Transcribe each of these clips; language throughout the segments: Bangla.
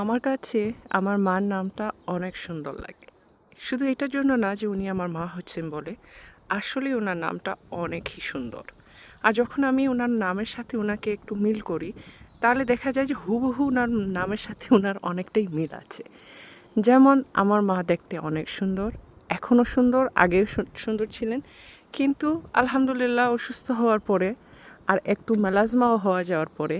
আমার কাছে আমার মার নামটা অনেক সুন্দর লাগে। শুধু এটার জন্য না যে উনি আমার মা হচ্ছেন বলে, আসলে ওনার নামটা অনেকই সুন্দর। আর যখন আমি ওনার নামের সাথে ওনাকে একটু মিল করি, তাহলে দেখা যায় যে হুবহু ওনার নামের সাথে ওনার অনেকটাই মিল আছে। যেমন আমার মা দেখতে অনেক সুন্দর এখনও সুন্দর, আগেও সুন্দর ছিলেন, কিন্তু আলহামদুলিল্লাহ অসুস্থ হওয়ার পরে আর একটু মেলাজমাও হওয়া যাওয়ার পরে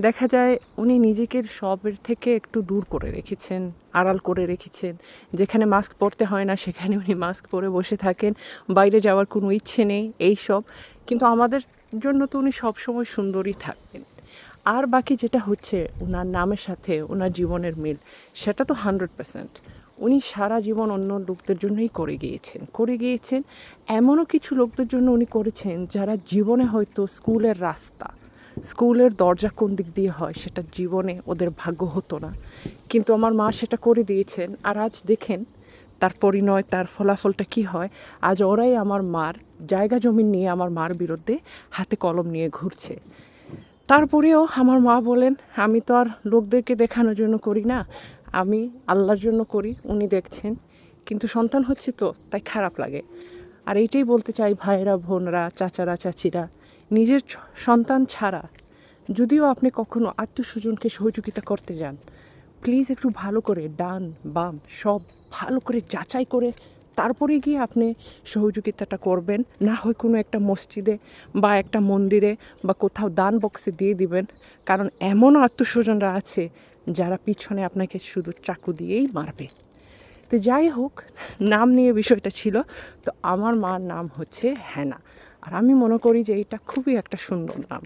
দেখা যায় উনি নিজেকে সবের থেকে একটু দূর করে রেখেছেন, আড়াল করে রেখেছেন। যেখানে মাস্ক পরতে হয় না, সেখানে উনি মাস্ক পরে বসে থাকেন। বাইরে যাওয়ার কোনো ইচ্ছে নেই, এই সব। কিন্তু আমাদের জন্য তো উনি সবসময় সুন্দরই থাকবেন। আর বাকি যেটা হচ্ছে ওনার নামের সাথে ওনার জীবনের মিল, সেটা তো হান্ড্রেড পার্সেন্ট। উনি সারা জীবন অন্য লোকদের জন্যই করে গিয়েছেন। করে গিয়েছেন এমনও কিছু লোকদের জন্য উনি করেছেন, যারা জীবনে হয়তো স্কুলের রাস্তা স্কুলের দরজা কোন দিক দিয়ে হয় সেটা জীবনে ওদের ভাগ্য হতো না। কিন্তু আমার মা সেটা করে দিয়েছেন আর আজ দেখেন তার পরিণয়, তার ফলাফলটা কি হয়। আজ ওরাই আমার মার, জায়গা জমি নিয়ে আমার মার বিরুদ্ধে হাতে কলম নিয়ে ঘুরছে। তারপরেও আমার মা বলেন, আমি তো আর লোকদেরকে দেখানোর জন্য করি না, আমি আল্লাহর জন্য করি। উনি দেখছেন, কিন্তু সন্তান হচ্ছে তো, তাই খারাপ লাগে। আর এইটাই বলতে চাই ভাইয়েরা, বোনরা, চাচারা, চাচিরা নিজের সন্তান ছাড়া যদিও আপনি কখনো আত্মস্বজনকে সহযোগিতা করতে যান প্লিজ একটু ভালো করে ডান, বাম সব ভালো করে যাচাই করে তারপরে গিয়ে আপনি সহযোগিতাটা করবেন। না হয় কোনো একটা মসজিদে বা একটা মন্দিরে বা কোথাও দান বক্সে দিয়ে দিবেন, কারণ এমনও আত্মস্বজনরা আছে যারা পিছনে আপনাকে শুধু চাকু দিয়েই মারবে। তো যাই হোক, নাম নিয়ে বিষয়টা ছিল। তো আমার মার নাম হচ্ছে হ্যানা আর আমি মনে করি যে এটা খুবই একটা সুন্দর নাম।